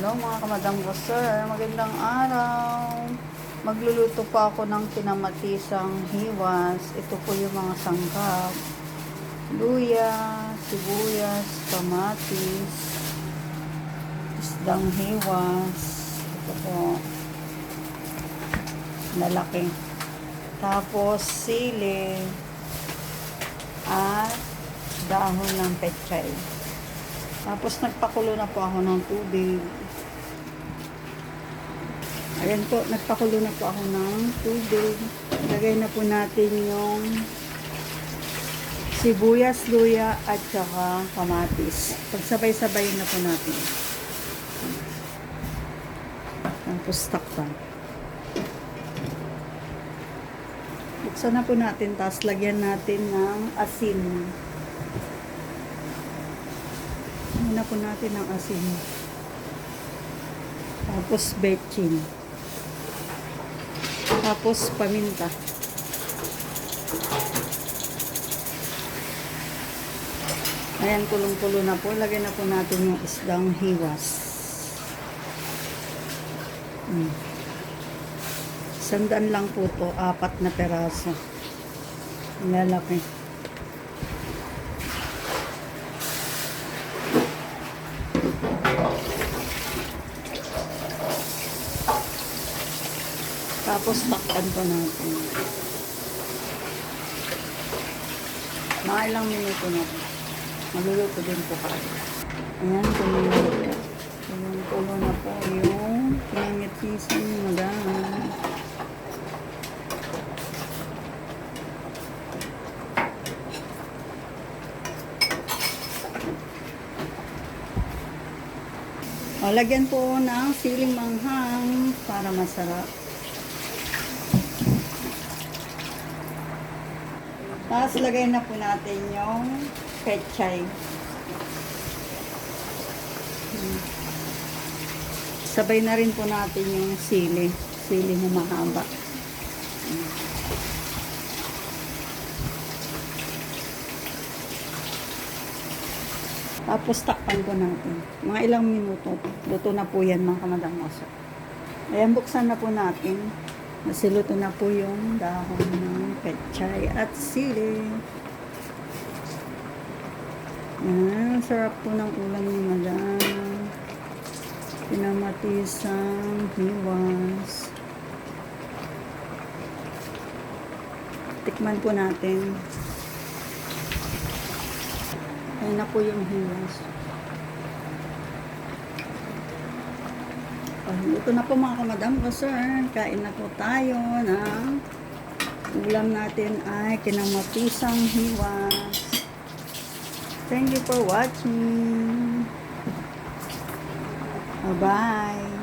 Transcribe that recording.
Hello mga kamadam ko sir, magandang araw. Magluluto pa ako ng pinamatisang hiwas. Ito po yung mga sangkap. Luya, sibuyas, kamatis, isdang hiwas. Ito po. Lalaki. Tapos sili at dahon ng pechay. Tapos nagpakulo na po ako ng tubig. Ayan po, nagpakulo na po ako ng tubig. Lagay na po natin yung sibuyas, luya, at saka kamatis. Pagsabay-sabay na po natin. Tapos takpan. Buksan na po natin, tapos lagyan natin ng asin. Muna po natin ang asin. Tapos betchin. Tapos paminta. Ayan, kulong-kulo na po. Lagyan na po natin yung isdang hiwas. Hmm. Sandaan lang po to, apat na peraso. Lalaki. Tapos takpan po natin. Mga ilang minuto na po. Maluluto din po kayo. Ayan, kumulo. Na po yung pinangitisan ni madam. O, lagyan po ng siling manghang para masarap. Tapos lagay na po natin yung pechay. Sabay na rin po natin yung sili. Sili na mahaba. Tapos takpan po natin. Mga ilang minuto. Luto na po yan mga kamadamoso. Ayan, buksan na po natin. Nasiluto na po yung dahon ng pechay at sili. Ayan, sarap po ng ulam ni madam. Pinamatisang hiwas. Tikman po natin. Ayan na po yung hiwas. Oh, ito na po mga kamadam ko, sir. Kain na po tayo ng ulam natin ay kinamatisang hiwas. Thank you for watching. Bye-bye.